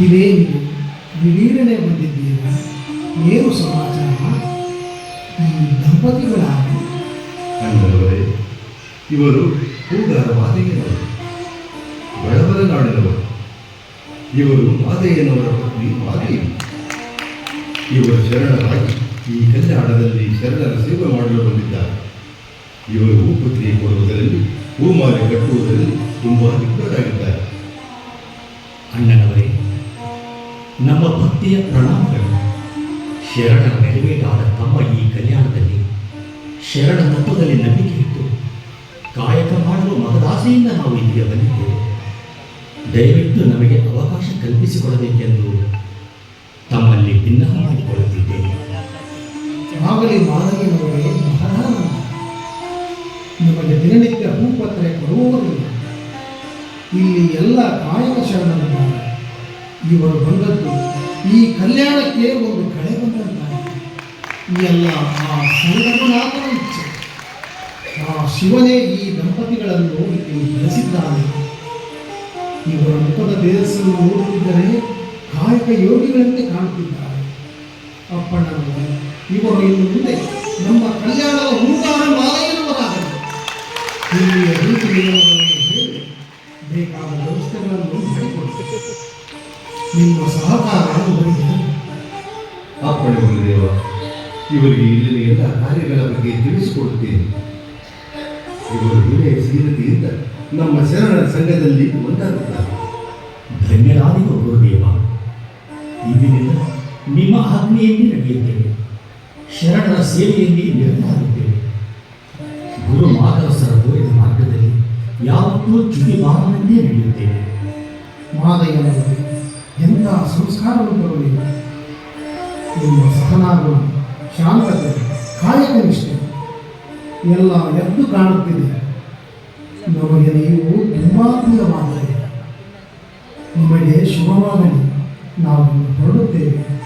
ಇದೇನಿದು ದಿಢೀರನೆ ಬಂದಿದ್ದೀರಾ? ಏನು ಸಮಾಚಾರ? ಈ ದಂಪತಿಗಳಾಗಿ? ಅಣ್ಣನವರೇ ಇವರು ಹೂಗಾರ ಮಾತೆಯನವರು ಬಡವರ ನಾಡಿನವರು ಇವರು ಮಾತೆಯನವರ ಪತ್ನಿ ಮಾತೆಯ ಇವರು ಶರಣರಾಗಿ ಈ ಕಲ್ಯಾಣದಲ್ಲಿ ಶರಣರ ಸೇವೆ ಮಾಡಲು ಬಂದಿದ್ದಾರೆ. ಇವರು ಹೂಪತ್ರಿ ಕೊಡುವುದರಲ್ಲಿ ಹೂಮಾಲೆ ಕಟ್ಟುವುದರಲ್ಲಿ ತುಂಬಾ ನಿಪುಣರಾಗಿದ್ದಾರೆ ಅಣ್ಣನವರೇ ನಮ್ಮ ಭಕ್ತಿಯ ಪ್ರಣಾಮಗಳು. ಶರಣ ನೆರವೇಟಾದ ತಮ್ಮ ಈ ಕಲ್ಯಾಣದಲ್ಲಿ ಶರಣ ತತ್ವದಲ್ಲಿ ನಂಬಿಕೆ ಇಟ್ಟು ಕಾಯಕ ಮಾಡಲು ಮಹದಾಸೆಯಿಂದ ನಾವು ಇಲ್ಲಿಗೆ ಬಂದಿದ್ದೇವೆ. ದಯವಿಟ್ಟು ನಮಗೆ ಅವಕಾಶ ಕಲ್ಪಿಸಿಕೊಡಬೇಕೆಂದು ತಮ್ಮಲ್ಲಿ ಭಿನ್ನಹ ಮಾಡಿಕೊಳ್ಳುತ್ತಿದ್ದೇನೆ. ಆಗಲಿ ಮಾನವೀಯನವರೇ ಮಹಾರಾನಂದ ನಿಮಗೆ ದಿನನಿತ್ಯ ಹೂಪತ್ರೆ ಕೊಡುವುದಿಲ್ಲ ಇಲ್ಲಿ ಎಲ್ಲ ಕಾಯಕ ಶರಣರಿದ್ದಾರೆ ಇವರು ಬಂದದ್ದು. ಈ ಕಲ್ಯಾಣಕ್ಕೆ ಒಂದು ಕಳೆ ಬಂದಂತಾಗಿದೆ ಆ ಇಚ್ಛೆ. ಆ ಶಿವನೇ ಈ ದಂಪತಿಗಳನ್ನು ಇಲ್ಲಿ ಬೆಳೆಸಿದ್ದಾನೆ. ಇವರ ಮುಖದ ದೇವಸ್ಥಾನ ನೋಡುತ್ತಿದ್ದರೆ ಕಾಯಕ ಯೋಗಿಗಳಂತೆ ಕಾಣುತ್ತಿದ್ದಾರೆ. ಅಪ್ಪಣ್ಣನವರು, ಇವರು ಇನ್ನು ಮುಂದೆ ನಮ್ಮ ಕಲ್ಯಾಣದ ಹೂಕಾರ ಮಾಲಯ್ಯನವರಾಗಲಿ ಇಲ್ಲಿಯ ರೀತಿ ನಿಮ್ಮ ಸಹಕಾರ ಅಪ್ಪಣೆ ಇವರಿಗೆ ಇಲ್ಲಿನ ಎಲ್ಲ ಕಾರ್ಯಗಳ ಬಗ್ಗೆ ತಿಳಿಸಿಕೊಡುತ್ತೇನೆ. ಇವರು ವಿನಯ ಸೀರತೆಯಿಂದ ನಮ್ಮ ಶರಣರ ಸಂಘದಲ್ಲಿ ಒಂದಾಗುತ್ತಾರೆ. ಧನ್ಯರಾದಿಗೆ ಗುರುದೇವ ಇಂದಿನಿಂದ ನಿಮ್ಮ ಆಜ್ಞೆಯಲ್ಲಿ ನಡೆಯುತ್ತೇವೆ ಶರಣರ ಸೇವೆಯಲ್ಲಿ ನಿರತರಾಗುತ್ತೇವೆ ಗುರು ಮಾಧವಸರ ತೋರಿದ ಮಾರ್ಗದಲ್ಲಿ ಯಾವತ್ತೂ ಚುಟಿ ಬಾರದಂತೆ ನಡೆಯುತ್ತೇವೆ ಮಾದಯ್ಯನವರು ಸಂಸ್ಕಾರಗಳು ನೀವು ನಿಮ್ಮ ಸಹನಾಗುಣ ಶಾಂತತೆ ಕಾಯಕ ನಿಷ್ಠೆ ಎಲ್ಲ ಎದ್ದು ಕಾಣುತ್ತಿದೆ. ನಮಗೆ ನೀವು ತುಂಬಾ ಪ್ರಿಯವಾದರೆ ನಿಮಗೆ ಶುಭವಾಗಲಿ. ನಾವು ಹೊರಡುತ್ತೇವೆ.